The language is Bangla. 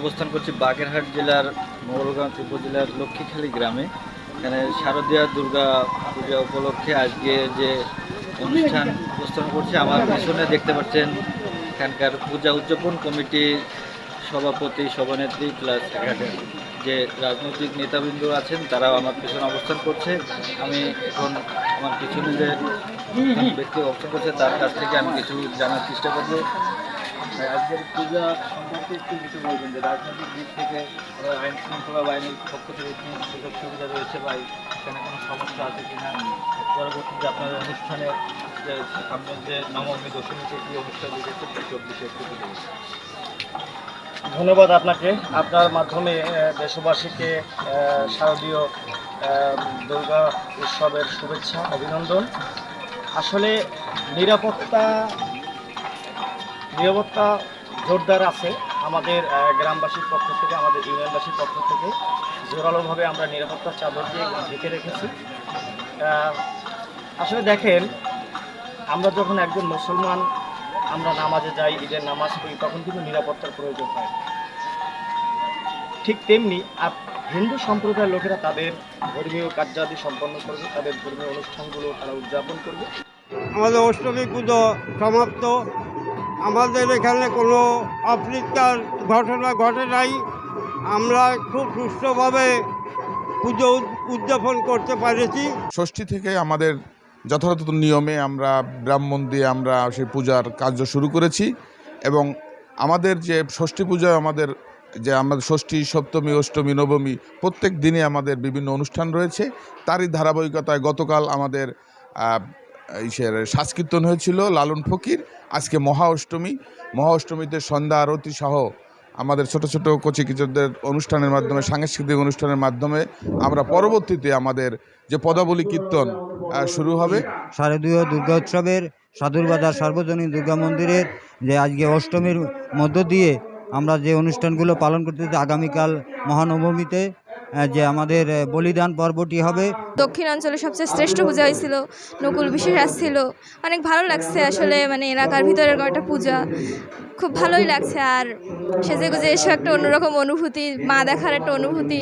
অবস্থান করছি বাগেরহাট জেলার মোগলগঞ্জ উপজেলার লক্ষ্মীখালী গ্রামে। এখানে শারদীয়া দুর্গা পূজা উপলক্ষে আজকে যে অনুষ্ঠান উপস্থাপন করছে, আমার পিছনে দেখতে পাচ্ছেন এখানকার পূজা উদযাপন কমিটি সভাপতি, সভানেত্রী প্লাস যে রাজনৈতিক নেতাবৃন্দ আছেন, তারাও আমার পিছনে অবস্থান করছে। আমি এখন আমার পিছনে যে ব্যক্তি অবস্থান করছে, তার কাছ থেকে আমি কিছু জানার চেষ্টা করব। আজকের পূজা সম্পর্কে একটু কিছু বলবেন যে রাজনৈতিক দিক থেকে আইন শৃঙ্খলা বাহিনীর পক্ষ থেকে কি সুযোগ সুবিধা রয়েছে বা এখানে কোনো সমস্যা আছে কিনা? পরবর্তীতে আপনার অনুষ্ঠানে যে সামনের যে নবমী, দশমীতে কি অনুষ্ঠান দিয়েছে চব্বিশে একটু। ধন্যবাদ আপনাকে। আপনার মাধ্যমে দেশবাসীকে শারদীয় দুর্গা উৎসবের শুভেচ্ছা, অভিনন্দন। আসলে নিরাপত্তা নিরাপত্তা জোরদার আছে আমাদের গ্রামবাসীর পক্ষ থেকে, আমাদের ইউনিয়নবাসীর পক্ষ থেকে। জোরালোভাবে আমরা নিরাপত্তার চাদর দিয়ে ঢেকে রেখেছি। আসলে দেখেন, আমরা যখন একজন মুসলমান, আমরা নামাজে যাই, ঈদের নামাজ পড়ি, তখন কিন্তু নিরাপত্তার প্রয়োজন হয়। ঠিক তেমনি আপ- হিন্দু সম্প্রদায়ের লোকেরা তাদের ধর্মীয় কার্যাদি সম্পন্ন করবে, তাদের ধর্মীয় অনুষ্ঠানগুলো তারা উদযাপন করবে। আমাদের অষ্টমী পুজো সমাপ্ত। আমাদের এখানে কোনো অপ্রীতার ঘটনা ঘটে নাই। আমরা খুব সুষ্ঠুভাবে পুজো উদযাপন করতে পেরেছি। ষষ্ঠী থেকে আমাদের যথাযথ নিয়মে আমরা ব্রাহ্মণ দিয়ে আমরা সেই পূজার কার্য শুরু করেছি এবং আমাদের যে ষষ্ঠী পূজায় আমাদের যে আমাদের ষষ্ঠী, সপ্তমী, অষ্টমী, নবমী প্রত্যেক দিনে আমাদের বিভিন্ন অনুষ্ঠান রয়েছে। তারই ধারাবাহিকতায় গতকাল আমাদের সাংস্কীর্তন হয়েছিল লালন ফকির, আজকে মহা অষ্টমী মহা অষ্টমীতে সন্ধ্যা আরতি সহ আমাদের ছোট ছোট কচি কিচোরদের অনুষ্ঠানের মাধ্যমে, সাংস্কৃতিক অনুষ্ঠানের মাধ্যমে আমরা পরবর্তীতে আমাদের যে পদাবলী কীর্তন শুরু হবে। শারদীয় দুর্গা উৎসবের সাধুরবাজার সর্বজনীন দুর্গা মন্দিরের যে আজকে অষ্টমীর মধ্য দিয়ে আমরা যে অনুষ্ঠানগুলো পালন করতেছি আগামীকাল মহানবমীতে যে আমাদের বলিদান পর্বটি হবে। দক্ষিণাঞ্চলে সবচেয়ে শ্রেষ্ঠ পূজা হয়েছিল, নকুল বিশেষ আসছিল অনেক ভালো লাগছে আসলে মানে এলাকার ভিতরে কয়েকটা পূজা। খুব ভালোই লাগছে আর সেজে গুজে এসে একটা অন্যরকম অনুভূতি, মা দেখার একটা অনুভূতি।